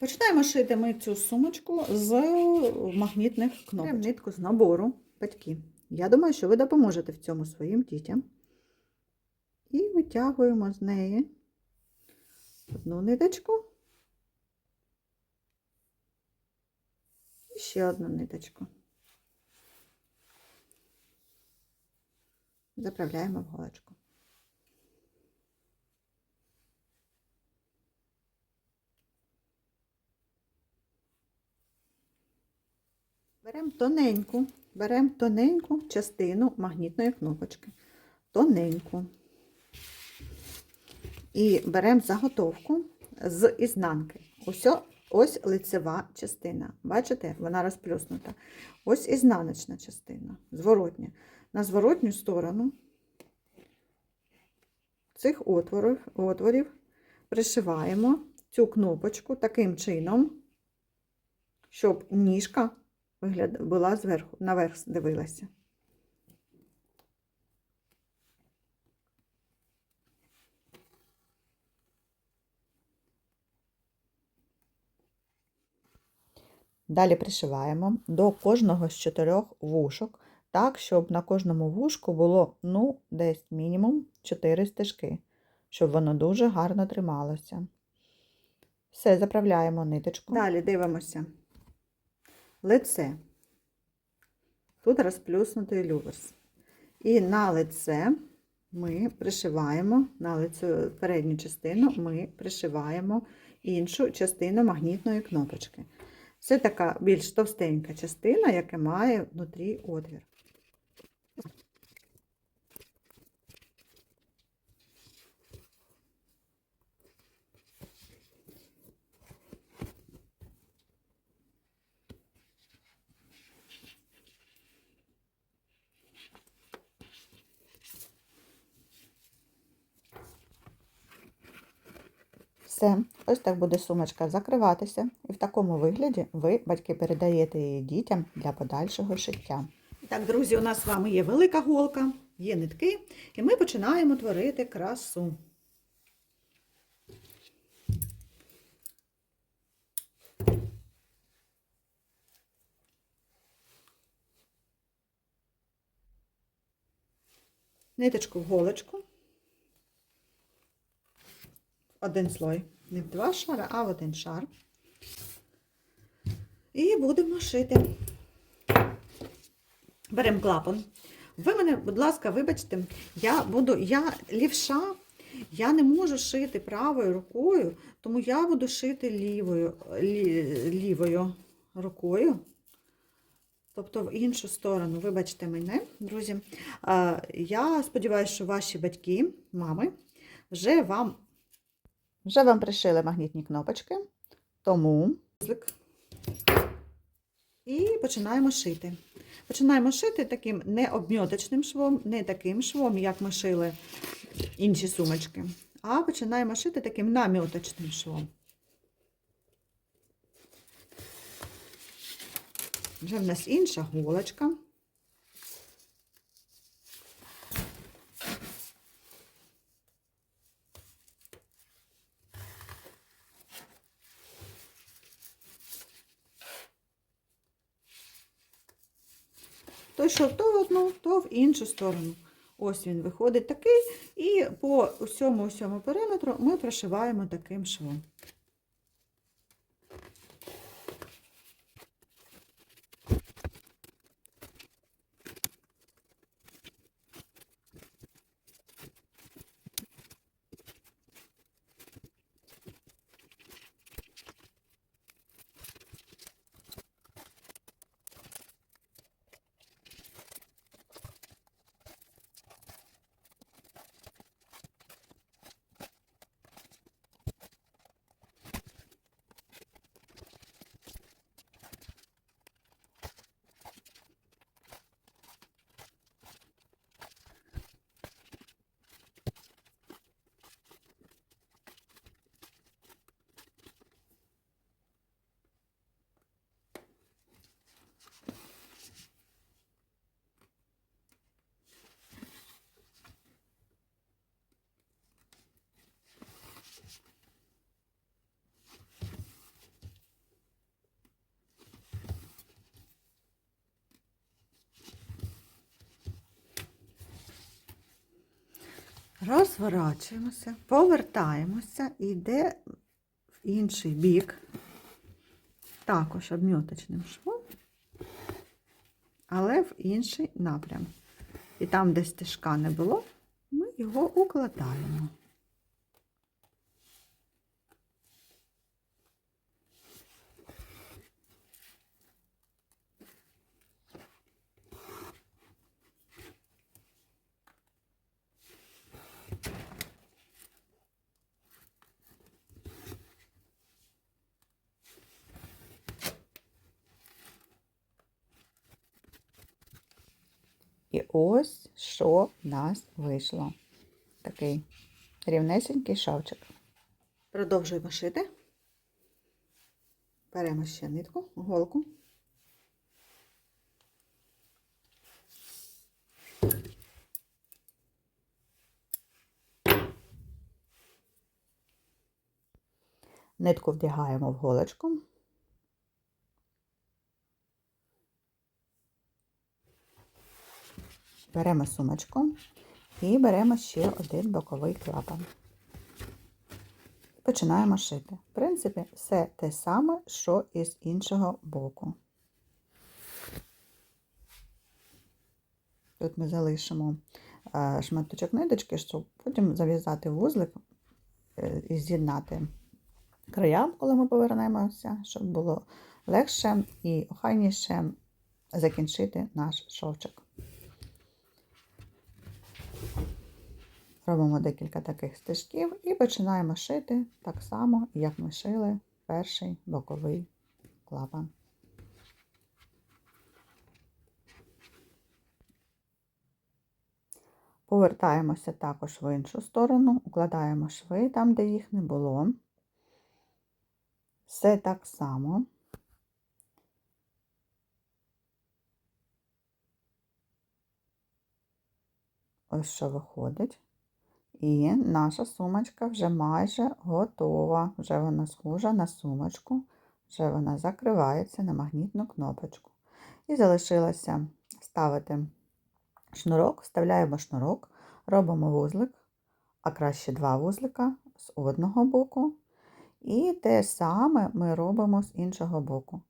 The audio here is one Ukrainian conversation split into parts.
Починаємо шити ми цю сумочку з магнітних кнопок. Нитку з набору батьки. Я думаю, що ви допоможете в цьому своїм дітям. І витягуємо з неї одну ниточку. І ще одну ниточку. Заправляємо в голочку. Беремо тоненьку, беремо тоненьку частину магнітної кнопочки. Тоненьку. І беремо заготовку з ізнанки. Ось, ось лицева частина. Бачите, вона розплюснута. Ось ізнаночна частина, зворотня. На зворотню сторону цих отворів, отворів пришиваємо цю кнопочку таким чином, щоб ніжка вигляд... була зверху, наверх дивилася. Далі пришиваємо до кожного з чотирьох вушок, так, щоб на кожному вушку було ну, десь мінімум 4 стежки, щоб воно дуже гарно трималося. Все, заправляємо ниточку. Далі дивимося лице. Тут розплюснутий люверс. І на лице ми пришиваємо, на лицю передню частину ми пришиваємо іншу частину магнітної кнопочки. Це така більш товстенька частина, яка має внутрі отвір. Все, ось так буде сумочка закриватися, і в такому вигляді ви, батьки, передаєте її дітям для подальшого шиття. Так, друзі, у нас з вами є велика голка, є нитки, і ми починаємо творити красу. Ниточку в голочку. Один слой. Не в два шари, а в один шар. І будемо шити. Беремо клапан. Ви мене, будь ласка, вибачте, я буду, я лівша, я не можу шити правою рукою, тому я буду шити лівою, лі, лівою рукою. Тобто в іншу сторону, вибачте мене, друзі. Я сподіваюся, що ваші батьки, мами, вже вам вже вам пришили магнітні кнопочки, тому і починаємо шити. Починаємо шити таким не обмьоточним швом, не таким швом, як ми шили інші сумочки, а починаємо шити таким намьоточним швом. Вже в нас інша голочка. То йшов то в одну, то в іншу сторону. Ось він виходить такий, і по усьому усьому периметру ми прошиваємо таким швом. Розворачуємося, повертаємося і йде в інший бік, також обмьоточним швом, але в інший напрям. І там, де стежка не було, ми його укладаємо. І ось що в нас вийшло. Такий рівнесенький шовчик. Продовжуємо шити. Беремо ще нитку, голку. Нитку вдягаємо в голочку. Беремо сумочку і беремо ще один боковий клапан. Починаємо шити. В принципі, все те саме, що і з іншого боку. Тут ми залишимо е, шматочок ниточки, щоб потім зав'язати вузлик е, і з'єднати края, коли ми повернемося, щоб було легше і охайніше закінчити наш шовчик. Робимо декілька таких стежків і починаємо шити так само, як ми шили перший боковий клапан. Повертаємося також в іншу сторону, укладаємо шви там, де їх не було. Все так само. Ось що виходить. І наша сумочка вже майже готова. Вже вона схожа на сумочку, вже вона закривається на магнітну кнопочку. І залишилося ставити шнурок, вставляємо шнурок, робимо вузлик, а краще два вузлика з одного боку. І те саме ми робимо з іншого боку.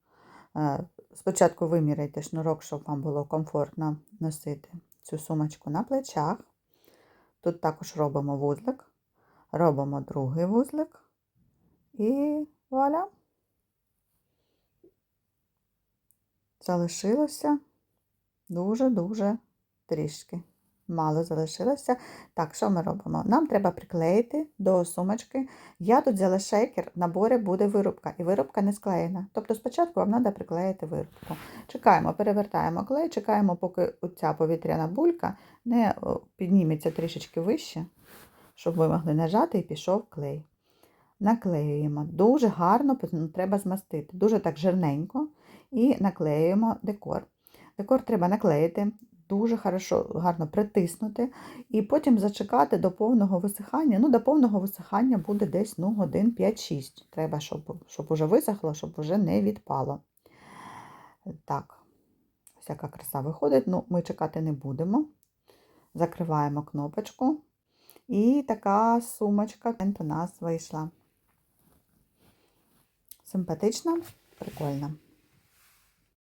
Е, Спочатку виміряйте шнурок, щоб вам було комфортно носити цю сумочку на плечах. Тут також робимо вузлик, робимо другий вузлик і вуаля. Залишилося дуже-дуже трішки. Мало залишилося. Так, що ми робимо? Нам треба приклеїти до сумочки. Я тут взяла шейкер, наборі буде вирубка, і вирубка не склеєна. Тобто спочатку вам треба приклеїти вирубку. Чекаємо, перевертаємо клей, чекаємо, поки ця повітряна булька не підніметься трішечки вище, щоб ви могли нажати і пішов клей. Наклеюємо. Дуже гарно треба змастити, дуже так жирненько, і наклеюємо декор. Декор треба наклеїти дуже хорошо, гарно притиснути, і потім зачекати до повного висихання. Ну, до повного висихання буде десь ну, годин 5-6. Треба, щоб щоб уже висохло, щоб уже не відпало. Так, всяка краса виходить. Ну, Ми чекати не будемо. Закриваємо кнопочку. І така сумочка у нас вийшла. Симпатична, прикольна.